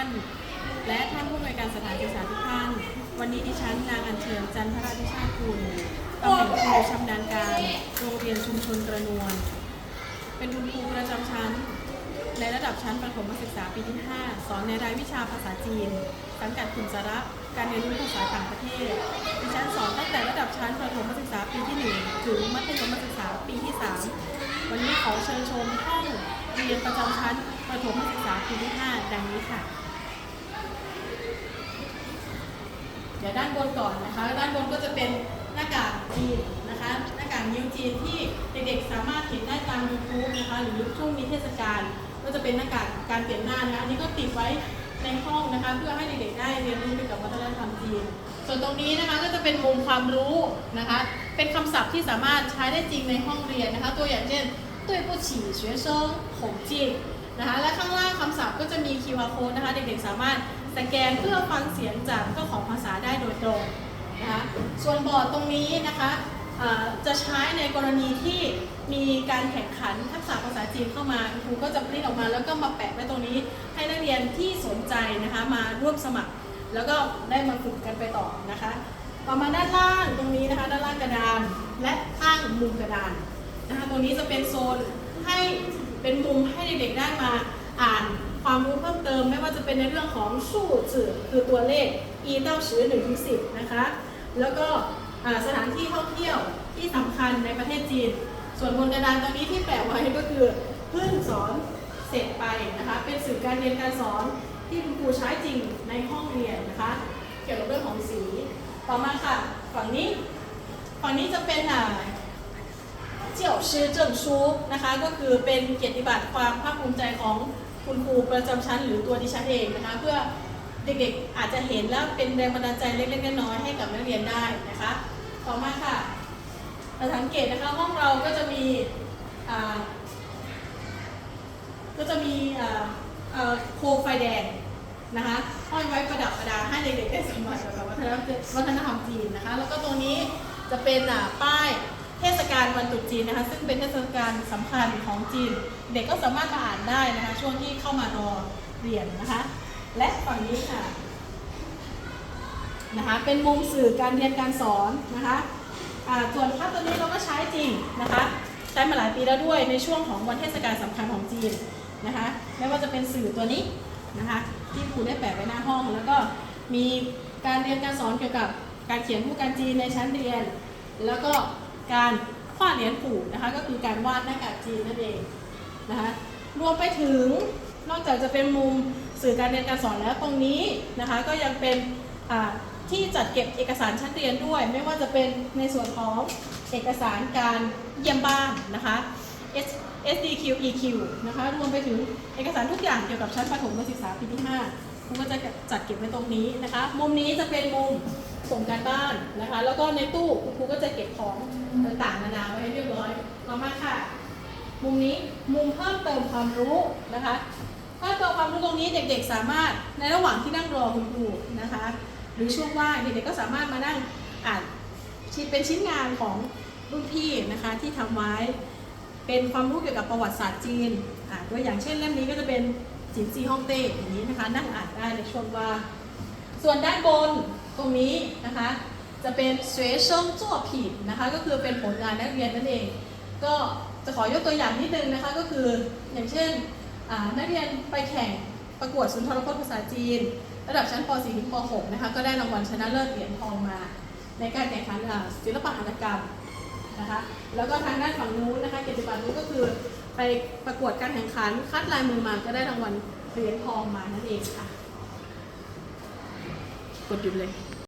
าน และท่านผู้อำนวยการสถานศึกษาทุกท่าน วันนี้ดิฉันนางอัญเชิญจันทราธิชาติคุณตำแหน่งครูชำนาญการโรงเรียนชุมชนกระนวล เป็นคุณครูประจำชั้น ในระดับชั้นประถมศึกษาปีที่ 5 สอนในรายวิชาภาษาจีน สังกัดกลุ่มสาระการเรียนรู้ภาษาต่างประเทศ ดิฉันสอนตั้งแต่ระดับชั้นประถมศึกษาปีที่ 1 ถึงมัธยมศึกษาปีที่ 3 วันนี้ขอเชิญชมห้องเรียนประจำชั้นประถมศึกษาปีที่ 5 ดังนี้ค่ะ เดี๋ยวด้านบนก่อนนะคะ ด้านบนก็จะเป็นหน้ากากจีนนะคะ หน้ากากนิ้วจีนที่เด็กๆสามารถเห็นได้ตามยูทูบนะคะ หรือช่วงมีเทศกาลก็จะเป็นหน้ากากการเปลี่ยนหน้านะคะอันนี้ก็ติดไว้ในห้องนะคะ เพื่อให้เด็กๆได้เรียนรู้เกี่ยวกับวัฒนธรรมจีน ส่วนตรงนี้นะคะก็จะเป็นมุมความรู้นะคะ เป็นคำศัพท์ที่สามารถใช้ได้จริงในห้องเรียนนะคะ ตัวอย่างเช่นตุ้ยผู้ฉี่เฉวยเซิงหงจีนะคะและข้างล่างคำศัพท์ก็จะมีคีย์วอร์ code นะคะ เด็กๆสามารถ สแกนเพื่อฟังเสียงจากเจ้าของภาษาได้โดยตรงนะคะส่วนบอร์ดตรงนี้นะคะจะใช้ในกรณีที่มีการแข่งขันทักษะภาษาจีนเข้ามาครูก็จะปริ้นออกมาแล้วก็มาแปะไว้ตรงนี้ ให้นักเรียนที่สนใจนะคะมาร่วมสมัคร แล้วก็ได้มาฝึกกันไปต่อนะคะต่อมาด้านล่างตรงนี้นะคะด้านล่างกระดานและข้างมุมกระดานนะคะตรงนี้จะเป็นโซนให้เป็นมุมให้เด็กๆได้มาอ่าน ความรู้เพิ่มเติมไม่ว่าจะเป็นในเรื่องของสูตรสื่อคือตัวเลข e เต้าชื้อ1ถึง10 นะคะ แล้วก็สถานที่ท่องเที่ยวที่สำคัญในประเทศจีน ส่วนบนกระดานตรงนี้ที่แปะไว้ก็คือเพิ่งสอนเสร็จไปนะคะ เป็นสื่อการเรียนการสอนที่คุณครูใช้จริงในห้องเรียนนะคะ เกี่ยวกับเรื่องของสี ต่อมาค่ะฝั่งนี้ฝั่งนี้จะเป็นอ่าเจียวชื่อเจิ้งชูนะคะ ก็คือเป็นเกียรติบัตรความภาคภูมิใจของ คุณครูประจำชั้น หรือตัวดิฉันเองนะคะเพื่อเด็กๆอาจจะเห็นแล้วเป็นแรงบันดาลใจเล็กๆน้อยๆให้กับนักเรียนได้นะคะต่อมาค่ะเราสังเกตนะคะห้องเราก็จะมีก็จะมีโคมไฟแดงนะคะห้อยไว้ประดับประดาให้เด็กๆได้สัมผัสกับวัฒนธรรมจีนนะคะ แล้วก็ตรงนี้จะเป็นป้าย เทศกาลวันตรุษจีนนะคะ ซึ่งเป็นเทศกาลสำคัญของจีน เด็กก็สามารถมาอ่านได้นะคะ ช่วงที่เข้ามารอเรียนนะคะ และฝั่งนี้ค่ะนะคะเป็นมุมสื่อการเรียนการสอนนะคะส่วนภาพตัวนี้เราก็ใช้จริงนะคะ ใช้มาหลายปีแล้วด้วยในช่วงของวันเทศกาลสำคัญของจีนนะคะไม่ว่าจะเป็นสื่อตัวนี้นะคะที่ครูได้แปะไว้หน้าห้อง แล้วก็มีการเรียนการสอนเกี่ยวกับการเขียนผู้การจีนในชั้นเรียน แล้วก็ การวาเหรียญผู่นะคะ ก็คือการวาดหน้ากากจีนนั่นเองนะคะ รวมไปถึงนอกจากจะเป็นมุมสื่อการเรียนการสอนแล้วตรงนี้นะคะ ก็ยังเป็นที่จัดเก็บเอกสารชั้นเรียนด้วย ไม่ว่าจะเป็นในส่วนของเอกสารการเยี่ยมบ้านนะคะ S SDQ EQ นะคะ รวมไปถึงเอกสารทุกอย่างเกี่ยวกับชั้นประถมศึกษาปีที่ 5 ครูก็จะจัดเก็บไว้ตรงนี้นะคะ มุมนี้จะเป็นมุมส่งการบ้านนะคะ แล้วก็ในตู้คุณครูก็จะเก็บของต่างๆนานาไว้เรียบร้อยต่อมาค่ะ มุมนี้มุมเพิ่มเติมความรู้นะคะเพิ่มเติมความรู้ตรงนี้เด็กๆ สามารถในระหว่างที่นั่งรอคุณครูนะคะ หรือช่วงว่างเด็กๆก็สามารถมานั่งอ่านชิ้นเป็นชิ้นงานของรุ่นพี่นะคะที่ทำไว้เป็นความรู้เกี่ยวกับประวัติศาสตร์จีนอ่าตัวอย่างเช่นเล่มนี้ก็จะเป็น จินซีฮ่องเต้อย่างนี้นะคะ นั่งอ่านได้ในช่วงว่าส่วนด้านบนตรงนี้นะคะ จะเป็นเสวเชิงจั่วผิดนะคะ ก็คือเป็นผลงานนักเรียนนั่นเอง ก็จะขอยกตัวอย่างนิดนึงนะคะ ก็คืออย่างเช่นนักเรียนไปแข่งประกวดสุนทรพจน์ภาษาจีน ระดับชั้นป .4 ถึงป .6 นะคะ ก็ได้รางวัลชนะเลิศเหรียญทองมา ในการแข่งขันศิลปะหัตถกรรมนะคะ แล้วก็ทางด้านฝั่งนู้นนะคะ เกียรติบัตรนู้นก็คือ ไปประกวดการแข่งขัน คัดลายมือมาก็ได้รางวัลเหรียญทองมานั่นเองค่ะ กดหยุดเลย